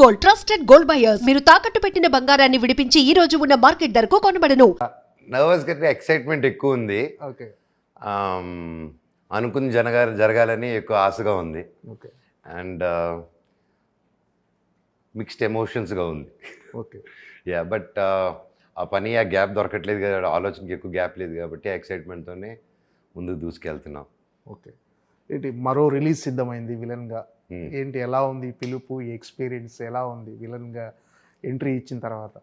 Gold trusted gold buyers మీరు తాకట్టు పెట్టిన బంగారాన్ని విడిపించి ఈ రోజు ఉన్న మార్కెట్ ధరకు కొనబడను. నర్వస్ కంటే ఎక్సైట్మెంట్ ఎక్కువ ఉంది. ఓకే ఆమ్, అనుకుంది జనగా జరగాలని ఎక్కువ ఆశగా ఉంది. ఓకే అండ్ మిక్స్డ్ ఎమోషన్స్గా ఉంది. ఓకే యా బట్ ఆ పని ఆ గ్యాప్ దొరకట్లేదు కదా ఆలోచనకి ఎక్కువ గ్యాప్ లేదు కాబట్టి ఆ ఎక్సైట్మెంట్తోనే ముందుకు దూసుకెళ్తున్నాం. ఓకే ఏంటి మరో రిలీజ్ సిద్ధమైంది విలన్గా. ఏంటి ఎలా ఉంది పిలుపు ఈ ఎక్స్పీరియన్స్ ఎలా ఉంది విలన్గా ఎంట్రీ ఇచ్చిన తర్వాత?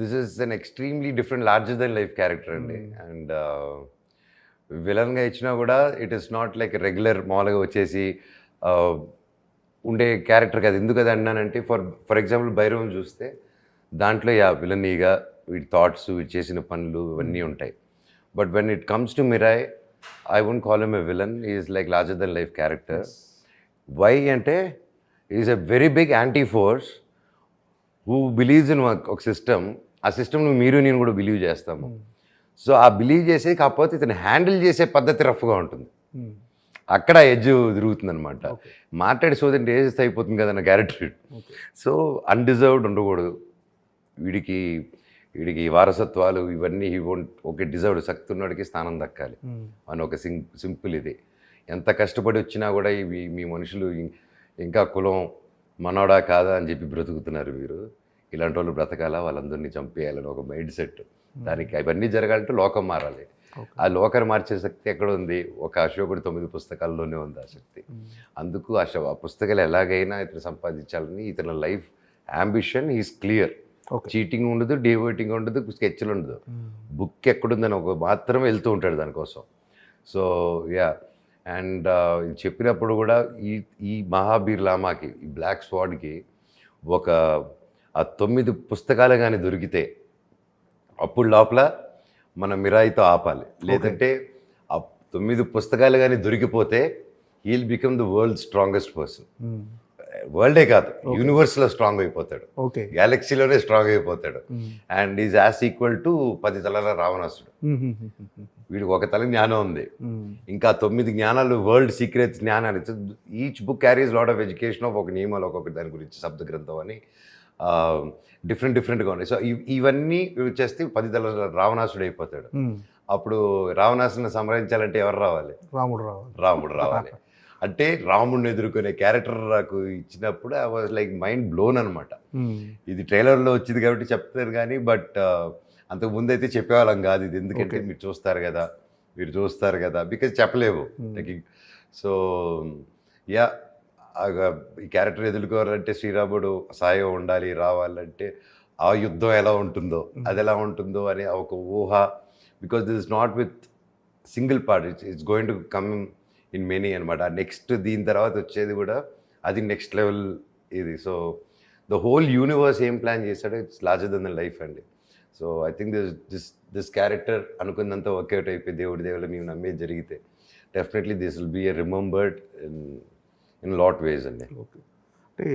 This is an extremely different larger than life character అండి. అండ్ విలన్గా ఇచ్చినా కూడా it is not like regular మామూలుగా వచ్చేసి ఉండే క్యారెక్టర్ కాదు. ఎందుకు అది అన్నానంటే ఫర్ ఫర్ ఎగ్జాంపుల్ భైరవం చూస్తే దాంట్లో యా విలనీగా వీటి థాట్స్ వీటి చేసిన పనులు ఇవన్నీ ఉంటాయి. But when it comes to Mirai I won't call M a villain is like larger than life character why అంటే is a very big anti force who believes in ఒక సిస్టమ్ ఆ system మీరు నేను కూడా బిలీవ్ చేస్తాము. So ఆ believe చేసే కాకపోతే ఇతను హ్యాండిల్ చేసే పద్ధతి రఫ్గా ఉంటుంది. Hmm. అక్కడ ఎడ్జ్ తిరుగుతుంది అనమాట మాట్లాడి సోదంటే ఏజెస్ అయిపోతుంది కదన్న క్యారెక్టర్ సో అన్డిజర్వ్డ్ ఉండకూడదు. వీడికి వీడికి వారసత్వాలు ఇవన్నీ ఈ వోంట్ ఓకే డిజర్వ్డ్ శక్తి ఉన్నవాడికి స్థానం దక్కాలి. Hmm. అని ఒక సింగ్ సింపుల్ ఇది. ఎంత కష్టపడి వచ్చినా కూడా ఇవి మీ మనుషులు ఇంకా కులం మనోడా కాదా అని చెప్పి బ్రతుకుతున్నారు మీరు ఇలాంటి వాళ్ళు బ్రతకాలా? వాళ్ళందరినీ చంపేయాలని ఒక మైండ్ సెట్ దానికి అవన్నీ జరగాలంటే లోకం మారాలి. ఆ లోకం మార్చే శక్తి ఎక్కడ ఉంది? ఒక అశోకుడి తొమ్మిది పుస్తకాల్లోనే ఉంది ఆ శక్తి. అందుకు ఆ శ- ఆ పుస్తకాలు ఎలాగైనా ఇతను సంపాదించాలని ఇతని life ambition is clear. Cheating ఉండదు డివోటింగ్ ఉండదు స్కెచ్లు ఉండదు. బుక్ ఎక్కడుందని ఒక మాత్రం వెళ్తూ ఉంటాడు దానికోసం. So yeah. అండ్ చెప్పినప్పుడు కూడా ఈ ఈ మహాబీర్ లామాకి ఈ బ్లాక్ స్వాడ్కి ఒక ఆ తొమ్మిది పుస్తకాలు కానీ దొరికితే అప్పుడు లోపల మన మిరాయితో ఆపాలి. లేదంటే ఆ తొమ్మిది పుస్తకాలు కానీ దొరికిపోతే he'll become the world strongest person. వరల్డే కాదు యూనివర్స్లో స్ట్రాంగ్ అయిపోతాడు. ఓకే. గ్యాలక్సీలోనే స్ట్రాంగ్ అయిపోతాడు. And is as equal to పది తలల రావణాసుడు. వీడికి ఒక తల జ్ఞానం ఉంది. ఇంకా తొమ్మిది జ్ఞానాలు world secrets జ్ఞానాలు. Each book carries lot of education of ఒక నియమాలు ఒక్కొక్క దాని గురించి శబ్ద గ్రంథం అని డిఫరెంట్ డిఫరెంట్గా ఉన్నాయి. సో ఇవన్నీ చేస్తే పది తల రావణాసుడు అయిపోతాడు. అప్పుడు రావణాసుని సంహరించాలంటే ఎవరు రావాలి? రాముడు రావాలి. రాముడు రావాలి. అంటే రాముడిని ఎదుర్కొనే క్యారెక్టర్ నాకు ఇచ్చినప్పుడు I was like mind blown అనమాట Hmm. ఇది ట్రైలర్లో వచ్చింది కాబట్టి చెప్తారు కానీ బట్ అంతకు ముందు అయితే చెప్పేవాళ్ళం కాదు ఇది ఎందుకంటే. మీరు చూస్తారు కదా మీరు చూస్తారు కదా బికాజ్ చెప్పలేవు Hmm. సో యా ఈ క్యారెక్టర్ ఎదుర్కోవాలంటే శ్రీరాముడు సాయం ఉండాలి రావాలంటే ఆ యుద్ధం ఎలా ఉంటుందో అది ఎలా ఉంటుందో అనే ఒక ఊహ because this is not with single part it's it's going to come in many అనమాట నెక్స్ట్ దీని తర్వాత వచ్చేది కూడా అది నెక్స్ట్ లెవెల్ ఇది. సో ద హోల్ యూనివర్స్ ఏం ప్లాన్ చేశాడో it's larger than the life అండి. So I think this this this character అనుకున్నంత వర్కౌట్ అయిపోయి దేవుడి దేవుళ్ళు మేము నమ్మేది జరిగితే definitely this will be a remembered in in lot ways అండి. ఓకే. అంటే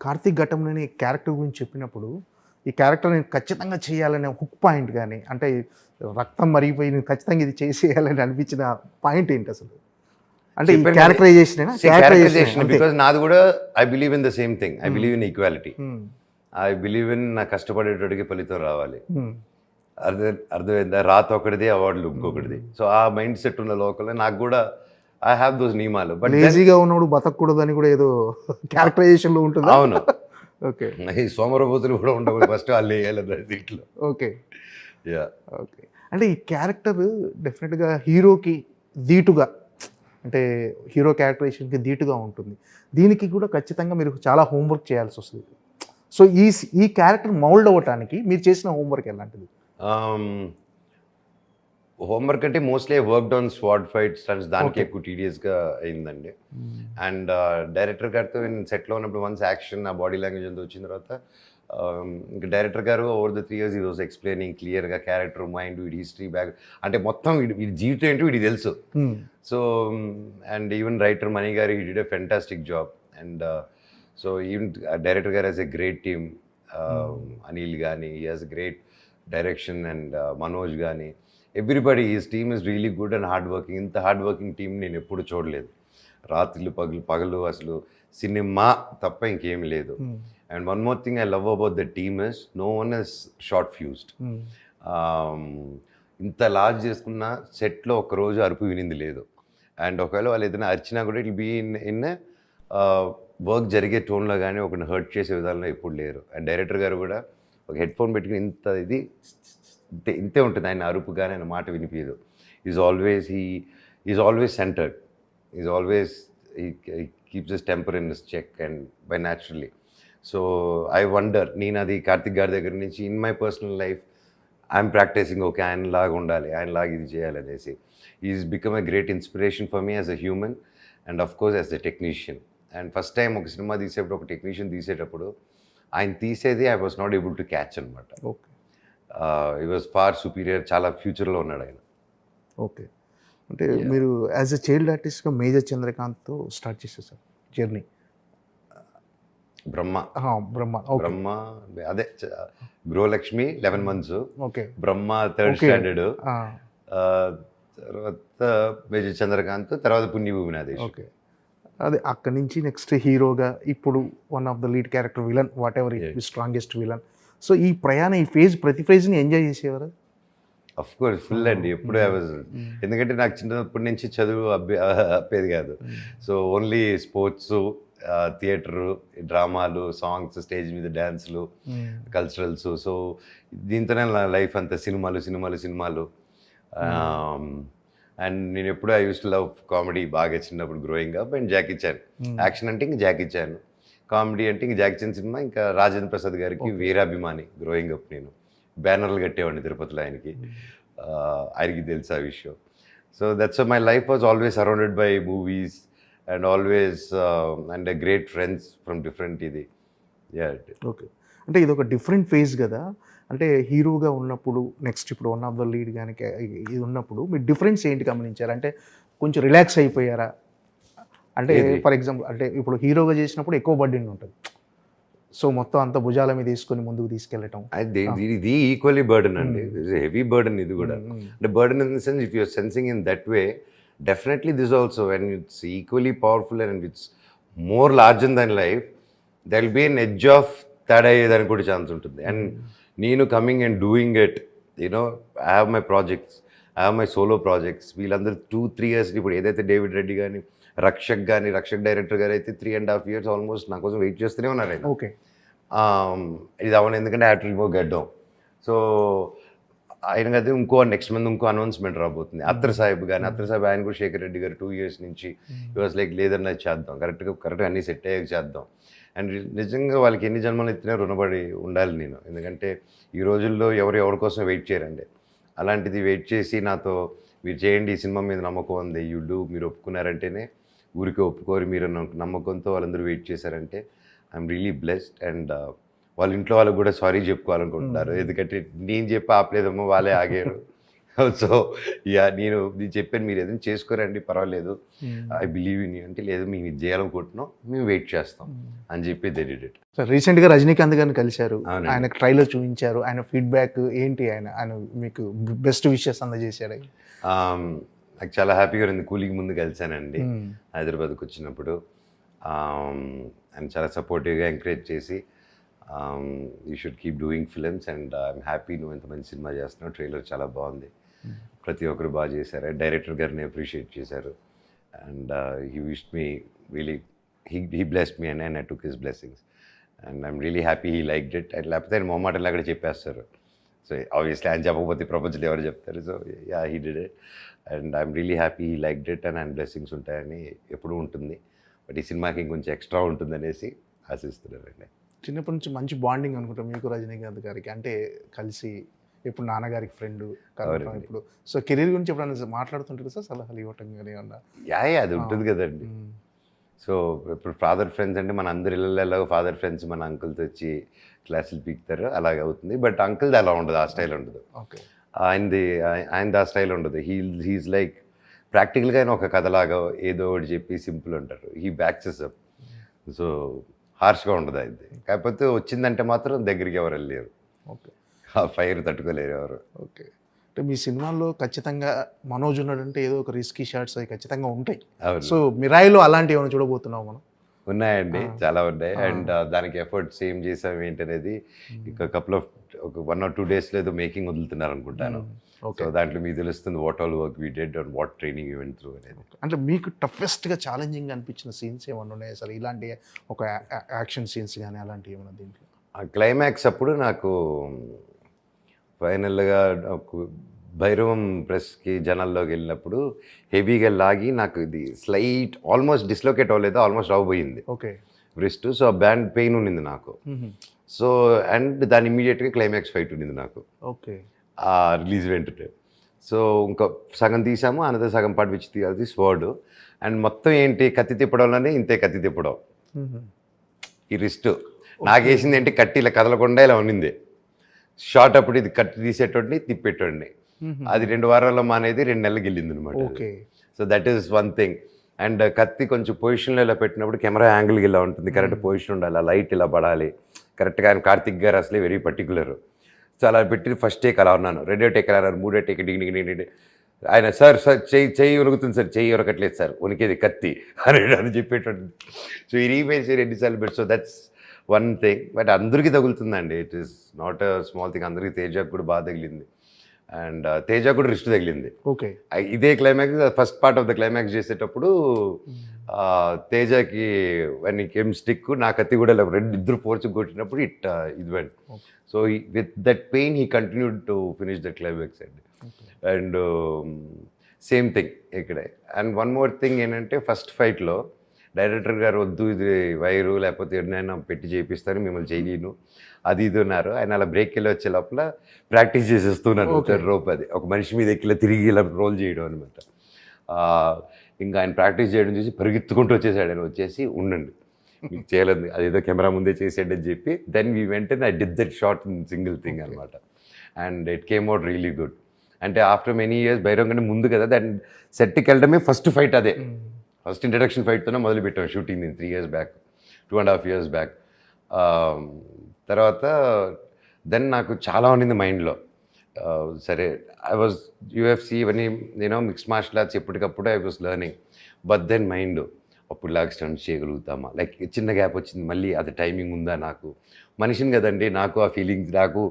కార్తీక్ ఘటంలోని క్యారెక్టర్ గురించి చెప్పినప్పుడు ఈ క్యారెక్టర్ నేను ఖచ్చితంగా చేయాలనే హుక్ పాయింట్ కానీ అంటే రక్తం మరిగిపోయి నేను ఖచ్చితంగా ఇది చేసేయాలని అనిపించిన పాయింట్ ఏంటి అసలు? అంటే క్యారెక్టరైజేషన్ క్యారెక్టరైజేషన్ నాది కూడా I believe in the same thing I believe in equality Hmm. I believe in నా కష్టపడేటోడికి ఫలితం రావాలి. అర్థం అర్థమైందా? రాత ఒకటిది అవార్డులు ఇంకొకటిది. సో ఆ మైండ్ సెట్ ఉన్న లోకల్లో నాకు కూడా ఐ హ్యావ్ దోస్ నియమాలు. బట్ లేజీగా ఉన్నప్పుడు బతకూడదని కూడా ఏదో క్యారెక్టరైజేషన్లో ఉంటుంది? అవును. ఓకే ఈ సోమరబోతులు కూడా ఉండవు. ఫస్ట్ వాళ్ళు వేయాలి దీంట్లో. ఓకే యా ఓకే అంటే ఈ క్యారెక్టర్ డెఫినెట్గా హీరోకి ధీటుగా అంటే హీరో క్యారెక్టరైజేషన్కి ధీటుగా ఉంటుంది. దీనికి కూడా ఖచ్చితంగా మీరు చాలా హోంవర్క్ చేయాల్సి వస్తుంది. సో ఈ ఈ క్యారెక్టర్ మౌల్డ్ అవ్వటానికి మీరు చేసిన హోంవర్క్ ఎలాంటిది? హోంవర్క్ అంటే mostly work on sword fight stunts దానికి ఎక్కువ టీడియస్గా అయిందండి. అండ్ డైరెక్టర్ గారితో నేను సెట్లో ఉన్నప్పుడు వన్స్ యాక్షన్ ఆ బాడీ లాంగ్వేజ్ అంతా వచ్చిన తర్వాత ఇంకా డైరెక్టర్ గారు over the three years he was explaining క్లియర్గా క్యారెక్టర్ మైండ్ వీడి హిస్టరీ బ్యాక్ అంటే మొత్తం వీడి వీడి జీవితం ఏంటో వీడికి తెలుసు. So and even writer Mani garu he did a fantastic job and so even director గారు as a great team Anil కానీ he has great direction and Manoj కానీ everybody is team is really good and hard working ఇంత hard working team నేను ఎప్పుడు చూడలేదు. రాత్రులు పగలు పగలు అసలు సినిమా తప్ప ఇంకేం లేదు. And one more thing I love about the team is no one is short. Um, ఇంత లార్జ్ చేసుకున్న సెట్లో ఒక రోజు అరుపు వినింది లేదు. అండ్ ఒకవేళ వాళ్ళు ఏదైనా అరిచినా కూడా it be in in work జరిగే టోన్లో కానీ ఒకరిని హర్ట్ చేసే విధానంలో ఎప్పుడు లేరు. అండ్ డైరెక్టర్ గారు కూడా ఒక హెడ్ ఫోన్ పెట్టుకుని ఇంత ఇది ఇంతే ఇంతే ఉంటుంది. ఆయన అరుపు కానీ ఆయన మాట వినిపించదు is always he is always centred is always keeps his temper in check and by naturally so I wonder నేను అది కార్తిక్ గారి దగ్గర నుంచి in my personal life I'm practising okay ఆయన లాగా ఉండాలి ఆయన లాగా ఇది చేయాలి అనేసి. Is become a great inspiration for me as a human and of course as a technician and first time ఒక సినిమా తీసేటప్పుడు ఒక టెక్నీషియన్ తీసేటప్పుడు ఆయన తీసేది I was not able to catch అనమాట okay he was far superior చాలా ఫ్యూచర్లో ఉన్నాడు ఆయన. ఓకే అంటే మీరు యాజ్ ఎ చైల్డ్ ఆర్టిస్ట్గా మేజర్ చంద్రకాంత్తో స్టార్ట్ చేశారు సార్ జర్నీ బ్రహ్మ. బ్రహ్మ. బ్రహ్మ అదే Gruhalakshmi eleven months okay Brahma third. Standard తర్వాత మేజర్ చంద్రకాంత్ తర్వాత పుణ్యభూమి నాదేశ్ ఓకే అదే అక్కడి నుంచి నెక్స్ట్ హీరోగా ఇప్పుడు one of the lead character villain whatever. Strongest villain so ఈ ప్రయాణం ఈ ఫేజ్ ప్రతి ఫేజ్ని ఎంజాయ్ చేసేవారు? అఫ్ కోర్స్ ఫుల్ అండి. ఎప్పుడు ఐ వాజ్ ఎందుకంటే నాకు చిన్నప్పటి నుంచి చదువు అబ్బే అప్పేది కాదు. సో ఓన్లీ స్పోర్ట్స్ థియేటరు డ్రామాలు సాంగ్స్ స్టేజ్ మీద డ్యాన్స్లు కల్చరల్స్. సో దీంతోనే నా లైఫ్ అంతా సినిమాలు సినిమాలు సినిమాలు. అండ్ నేను ఎప్పుడు I use to love comedy బాగా చిన్నప్పుడు growing up and Jackie Chan action అంటే ఇంక జాకీ చాన్ కామెడీ అంటే ఇంక జాకీ చాన్ సినిమా. ఇంకా రాజేంద్ర ప్రసాద్ గారికి వీరాభిమాని గ్రోయింగ్ అప్ నేను. బ్యానర్లు కట్టేవాడిని తిరుపతిలో ఆయనకి. ఆ, ఆయనకి తెలుసు ఆ విషయం. So that's my life was always surrounded by movies and always and great friends from different ఇది. ఓకే. అంటే ఇది ఒక డిఫరెంట్ ఫేజ్ కదా? అంటే హీరోగా ఉన్నప్పుడు నెక్స్ట్ ఇప్పుడు వన్ ఆఫ్ ద లీడ్ కానీ ఇది ఉన్నప్పుడు మీరు డిఫరెన్స్ ఏంటి గమనించారు? అంటే కొంచెం రిలాక్స్ అయిపోయారా? అంటే? ఫర్ ఎగ్జాంపుల్ అంటే ఇప్పుడు హీరోగా చేసినప్పుడు ఎక్కువ బడ్డీని ఉంటుంది. సో మొత్తం అంత భుజాల మీద తీసుకొని ముందుకు తీసుకెళ్ళటం. ఇది ఈక్వల్లీ బర్డన్ అండి. హెవీ బర్డన్ ఇది కూడా. అంటే burden in the sense if your sensing in that way definitely this also when it's equally powerful and it's more larger than life there will be an edge of తేడా అయ్యేదానికి కూడా chance ఉంటుంది and నేను coming and doing it you know I have my projects I have my solo projects వీళ్ళందరూ two three years ఇప్పుడు ఏదైతే David Reddy కానీ రక్షక్ కానీ రక్షక్ డైరెక్టర్ గారు అయితే three and half years almost నా కోసం వెయిట్ చేస్తూనే ఉన్నారు ఓకే Um, ఇది అవను ఎందుకంటే హ్యాట్ రిమూవ్ గడ్డం సో ఆయన కదా ఇంకో నెక్స్ట్ మంత్ ఇంకో అనౌన్స్మెంట్ రాబోతుంది. అత్తర్ సాహిబ్ కానీ అత్తర్ సాహిబ్ ఆయన కూడా శేఖర్ రెడ్డి గారు టూ ఇయర్స్ నుంచి వాజ్ లైక్ లేదన్నా చేద్దాం. కరెక్ట్గా కరెక్ట్గా అన్నీ సెట్ అయ్యాక చేద్దాం. అండ్ నిజంగా వాళ్ళకి ఎన్ని జన్మలు ఎత్తినా రుణపడి ఉండాలి నేను. ఎందుకంటే ఈ రోజుల్లో ఎవరు ఎవరి కోసం వెయిట్ చేయరండి. అలాంటిది వెయిట్ చేసి నాతో మీరు చేయండి ఈ సినిమా మీద నమ్మకం ఉంది. యూ డూ మీరు ఒప్పుకున్నారంటేనే ఊరికి ఒప్పుకోరు. మీరు నమ్మ- నమ్మకంతో వాళ్ళందరూ వెయిట్ చేశారంటే ఐఎమ్ రియలీ బ్లెస్డ్ అండ్ వాళ్ళ ఇంట్లో వాళ్ళకి కూడా సారీ చెప్పుకోవాలనుకుంటున్నారు. ఎందుకంటే నేను చెప్పి ఆపలేదమ్మో వాళ్ళే ఆగారు. సో యా నేను నేను చెప్పాను మీరు ఏదైనా చేసుకోరండి పర్వాలేదు. ఐ బిలీవ్ ఇన్ యూ అంటే లేదు మేము ఇది చేయాలనుకుంటున్నాం మేము వెయిట్ చేస్తాం అని చెప్పి ఇట్ సార్ రీసెంట్గా రజనీకాంత్ గారిని కలిశారు. ఆయన ట్రైలర్ చూపించారు. ఆయన ఫీడ్బ్యాక్ ఏంటి? ఆయన ఆయన మీకు బెస్ట్ విషెస్ అందజేశాడు నాకు చాలా హ్యాపీగా ఉంది. కూలింగ్ ముందు కలిశానండి. హైదరాబాద్కి వచ్చినప్పుడు. అండ్ చాలా సపోర్టివ్గా ఎంకరేజ్ చేసి you should keep doing films and I'm happy నువ్వు ఎంత మంచి సినిమా చేస్తున్నావు. ట్రైలర్ చాలా బాగుంది. ప్రతి ఒక్కరు బాగా చేశారు. డైరెక్టర్ గారిని అప్రిషియేట్ చేశారు. And he wish me really he he blessed me and I took his blessings and I'm really happy he like it and లేకపోతే ఆయన మొమ్మాటలు అక్కడ చెప్పేస్తారు. సో ఆబ్వియస్లీ ఆయన చెప్పకపోతే ప్రపంచంలో ఎవరు చెప్తారు? So ya he did it and I'm really happy he like it and ఆయన బ్లెస్సింగ్స్ ఉంటాయని ఎప్పుడూ ఉంటుంది. బట్ ఈ సినిమాకి ఇంకొంచెం ఎక్స్ట్రా ఉంటుందనేసి ఆశిస్తున్నానండి. చిన్నప్పటి నుంచి మంచి బాండింగ్ అనుకుంటా మీకు రజనీకాంత్ గారికి. అంటే కలిసి ఇప్పుడు నాన్నగారికి ఫ్రెండ్. ఇప్పుడు సో కెరీర్ గురించి ఎప్పుడైనా మాట్లాడుతుంటారు సార్ సలహాలు ఇవ్వటం కానీ ఏమన్నా? యా అది ఉంటుంది కదండి. సో ఇప్పుడు ఫాదర్ ఫ్రెండ్స్ అంటే మన అందరి ఇళ్ళల్లో ఫాదర్ ఫ్రెండ్స్ మన అంకుల్తో వచ్చి క్లాసులు పీకుతారు అలాగే అవుతుంది. బట్ అంకుల్ది అలా ఉండదు ఆ స్టైల్ ఉండదు. ఓకే. ఆయనది ఆయ- ఆయనది ఆ స్టైల్ ఉండదు. హీ హీస్ లైక్ ప్రాక్టికల్గా ఆయన ఒక కథలాగా ఏదో ఒకటి చెప్పి సింపుల్ అంటారు హీ బ్యాక్సెస్ అప్. సో హార్ష్గా ఉండదు అది కాకపోతే వచ్చిందంటే మాత్రం దగ్గరికి ఎవరు వెళ్ళలేరు. ఓకే. ఆ ఫైర్ తట్టుకోలేరు ఎవరు. ఓకే. అంటే మీ సినిమాల్లో ఖచ్చితంగా మనోజ్ ఉన్నాడంటే ఏదో ఒక రిస్కీ షాట్స్ అవి ఖచ్చితంగా ఉంటాయి. సో మిరాయిలో అలాంటివి ఏమైనా చూడబోతున్నాం మనం? ఉన్నాయండి. చాలా ఉన్నాయి. అండ్ దానికి ఎఫర్ట్స్ ఏం చేసాం ఏంటనేది ఇంకా కపుల్ ఆఫ్ ఒక వన్ ఆర్ టూ డేస్ లేదో మేకింగ్ వదులుతున్నారు అనుకుంటాను ఓకే సో దాంట్లో మీకు తెలుస్తుంది what all work we did and what training we went through అనేది. అంటే మీకు టఫెస్ట్గా ఛాలెంజింగ్ అనిపించిన సీన్స్ ఏమన్నా ఉన్నాయా? సార్ ఇలాంటి ఒక యాక్షన్ సీన్స్ కానీ అలాంటివి ఏమన్నా దీంట్లో? ఆ క్లైమాక్స్ అప్పుడు నాకు ఫైనల్గా భైరవం ప్రెస్కి జనాల్లోకి వెళ్ళినప్పుడు హెవీగా లాగి నాకు ఇది స్లైట్ ఆల్మోస్ట్ డిస్లోకేట్ అవ్వలేదు ఆల్మోస్ట్ అవ్వబోయింది ఓకే. రిస్ట్ సో ఆ బ్యాండ్ పెయిన్ ఉండింది నాకు. సో అండ్ దాని ఇమీడియట్గా క్లైమాక్స్ ఫైట్ ఉండింది నాకు. ఓకే. ఆ రిలీజ్ వెంటనే సో ఇంకా సగం తీసాము అనద సగం పాటు విచ్చి తీయాలి స్వర్డ్ అండ్ మొత్తం ఏంటి కత్తి తిప్పడంలోనే ఇంతే కత్తి తిప్పడం. ఈ రిస్ట్. నాకు వేసింది ఏంటి కట్టి ఇలా కదలకుండా ఇలా ఉండింది. షార్ట్ అప్పుడు ఇది కట్టి తీసేటోడిని తిప్పేటోడిని. అది రెండు వారాల్లో మానేది రెండు నెలలకు వెళ్ళింది అనమాట okay so that is one thing and కత్తి కొంచెం పొజిషన్లో ఇలా పెట్టినప్పుడు కెమెరా యాంగిల్ ఇలా ఉంటుంది. కరెక్ట్ పొజిషన్ ఉండాలి ఆ లైట్ ఇలా పడాలి. కరెక్ట్గా ఆయన కార్తిక్ గారు అసలే వెరీ పర్టికులర్ సో అలా పెట్టి ఫస్ట్ టేక్ అలా ఉన్నాను. రెండో టేక్ అలా అన్నారు మూడో టేక్ డింగ్ డింగ్. ఆయన సార్ సార్ చెయ్యి చెయ్యి ఉనుకుతుంది సార్ చెయ్యి ఉరకట్లేదు సార్ ఉనికేది కత్తి అని అని చెప్పేటట్టు సో ఈ రీమేజ్ ఎన్నిసార్లు పెట్టి so that's one thing but అందరికీ తగులుతుందండి. It is not a small thing అందరికీ తేజకు కూడా బాగా తగిలింది. అండ్ తేజ కూడా రిస్ట్ తగిలింది. ఓకే. ఇదే climax first part of the climax చేసేటప్పుడు ఆ, తేజకి కేమ్ స్టిక్ నా కత్తి కూడా రెండు ఇద్దరు ఫోర్స్ కొట్టినప్పుడు ఇట్ ఇది went so with that pain he continued to finish the climax అండి అండ్ సేమ్ థింగ్ ఇక్కడే. అండ్ వన్ మోర్ థింగ్ ఏంటంటే ఫస్ట్ ఫైట్లో డైరెక్టర్ గారు వద్దు ఇది వైరు లేకపోతే ఎన్నైనా పెట్టి చేపిస్తాను మిమ్మల్ని చేయలేను అది ఇది ఉన్నారు ఆయన అలా బ్రేక్ వెళ్ళి వచ్చే లోపల ప్రాక్టీస్ చేసేస్తున్నాను. రోప్ అది. ఒక మనిషి మీద ఎక్కి ఇలా తిరిగి ఇలా రోల్ చేయడం అనమాట ఇంకా ఆయన ప్రాక్టీస్ చేయడం చూసి పరిగెత్తుకుంటూ వచ్చేసాడు ఆయన. వచ్చేసి ఉండండి. మీకు చేయలేదు. అదేదో కెమెరా ముందే చేసాడు అని చెప్పి దెన్ వీ వెంటనే I did that shot in single thing అనమాట and it came out really good అంటే ఆఫ్టర్ మెనీ ఇయర్స్ బైరం కంటే ముందు కదా దాని సెట్కి వెళ్ళడమే ఫస్ట్ ఫైట్ అదే. ఫస్ట్ ఇంట్రడక్షన్ ఫైట్తోనే మొదలుపెట్టాం షూటింగ్ నేను three years back two and half years back తర్వాత దెన్ నాకు చాలా ఉండింది మైండ్లో. సరే ఐ వాజ్ యూఎఫ్సి ఇవన్నీ నేను మిక్స్ మార్షల్ ఆర్ట్స్ ఎప్పటికప్పుడు I was learning but then mind అప్పుడు లాగ్ స్టంట్స్ చేయగలుగుతామా? లైక్ చిన్న గ్యాప్ వచ్చింది మళ్ళీ అది టైమింగ్ ఉందా నాకు? మనిషిని కదండి నాకు ఆ ఫీలింగ్స్ నాకు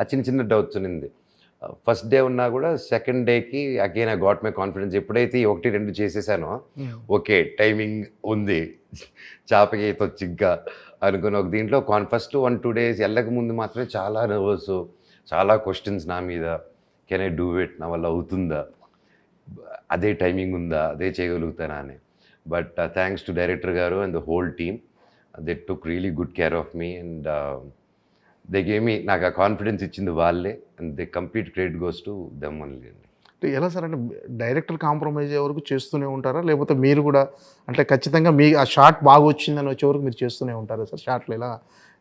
ఆ చిన్న చిన్న డౌట్స్ ఉన్నింది ఫస్ట్ డే ఉన్నా కూడా సెకండ్ డేకి again I got my confidence ఎప్పుడైతే ఒకటి రెండు చేసేసానో ఓకే టైమింగ్ ఉంది. చేపకి ఇంకా అనుకుని ఒక దీంట్లో కాన్ ఫస్ట్ వన్ టూ డేస్ వెళ్ళక ముందు మాత్రమే చాలా నర్వస్ చాలా క్వశ్చన్స్ నా మీద. కెన్ ఐ డూ ఇట్ నా వల్ల అవుతుందా? అదే టైమింగ్ ఉందా? అదే చేయగలుగుతానా అని. బట్ థ్యాంక్స్ టు డైరెక్టర్ గారు and the whole team they took really good care of me and they నాకు ఆ కాన్ఫిడెన్స్ ఇచ్చింది వాళ్ళే and they complete credit goes to them only అండి అంటే ఎలా సార్ అంటే డైరెక్టర్ కాంప్రమైజ్ అయ్యే వరకు చేస్తూనే ఉంటారా? లేకపోతే మీరు కూడా అంటే ఖచ్చితంగా మీ ఆ షార్ట్ బాగా వచ్చిందని వచ్చే వరకు మీరు చేస్తూనే ఉంటారా సార్? షార్ట్లు ఎలా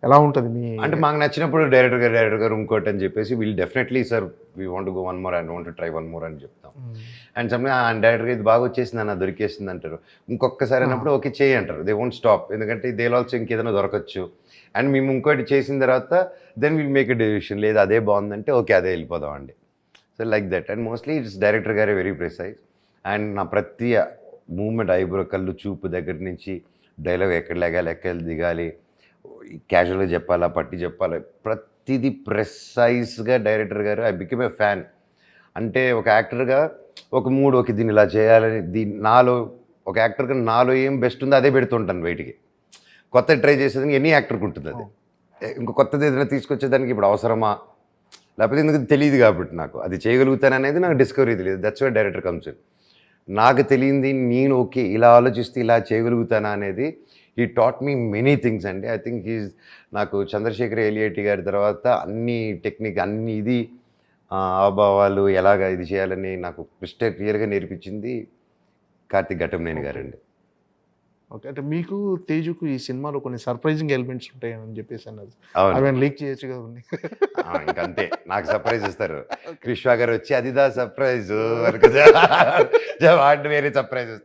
ఎలా ఉంటుంది మీ అంటే మాకు నచ్చినప్పుడు డైరెక్టర్ గారు డైరెక్టర్ గారు ఇంకోటి అని చెప్పేసి వీళ్ళు definitely sir we want go one more and want try one more అని చెప్తాం. అండ్ సమ్గా ఆ డైరెక్టర్ ఇది బాగా వచ్చేసింది అన్న దొరికేసింది అంటారు. ఇంకొకసారి అన్నప్పుడు ఓకే చేయి అంటారు. దే వోంట్ స్టాప్ ఎందుకంటే దే ఆల్సో ఇంకేదైనా దొరకచ్చు. అండ్ మేము ఇంకోటి చేసిన తర్వాత then will make a decision లేదు అదే బాగుందంటే ఓకే అదే వెళ్ళిపోదాం అండి. So like that and mostly it's director గారే వెరీ ప్రిసైజ్ అండ్ నా ప్రతి మూమెంట్ ఐబ్రో కళ్ళు చూపు దగ్గర నుంచి డైలాగ్ ఎక్కడ లేగాలి ఎక్కడ దిగాలి క్యాజువల్గా చెప్పాలా పట్టి చెప్పాలా ప్రతిదీ ప్రెసైజ్గా డైరెక్టర్ గారు ఐ బికమ్ ఏ ఫ్యాన్ అంటే ఒక యాక్టర్గా ఒక మూడు ఒక దీన్ని ఇలా చేయాలని దీని నాలో ఒక యాక్టర్గా నాలో ఏం బెస్ట్ ఉందో అదే పెడుతుంటాను బయటికి. కొత్త ట్రై చేసేదానికి ఎన్ని యాక్టర్కి ఉంటుంది అది. ఇంకో కొత్తది ఏదైనా తీసుకొచ్చేదానికి ఇప్పుడు అవసరమా? లేకపోతే ఎందుకు తెలియదు కాబట్టి నాకు. అది చేయగలుగుతాననేది నాకు డిస్కవరీ తెలియదు. That's why director comes in నాకు తెలియంది నేను ఓకే ఇలా ఆలోచిస్తే ఇలా చేయగలుగుతానా అనేది ఈ టాట్ మీ మెనీ థింగ్స్ అండి. ఐ థింక్ హీజ్ నాకు చంద్రశేఖర్ ఎలియటి గారి తర్వాత అన్ని టెక్నిక్ అన్ని ఇది ఆ, ఎలాగ ఇది చేయాలని నాకు క్రిస్టర్ క్లియర్గా నేర్పించింది కార్తిక్ ఘట్టంనేని గారండి. ఓకే. అంటే మీకు తేజుకు ఈ సినిమాలో కొన్ని సర్ప్రైజింగ్ ఎలిమెంట్స్ ఉంటాయని చెప్పేసి అన్నారు. అవును. అవి లీక్ చేయొచ్చు కదండి ఆ, ఇంకంతే. నాకు సర్ప్రైజ్ ఇస్తారు. విశ్వ గారు వచ్చి అదిదా సర్ప్రైజ్. వేరే సర్ప్రైజ్ ఇస్తారు.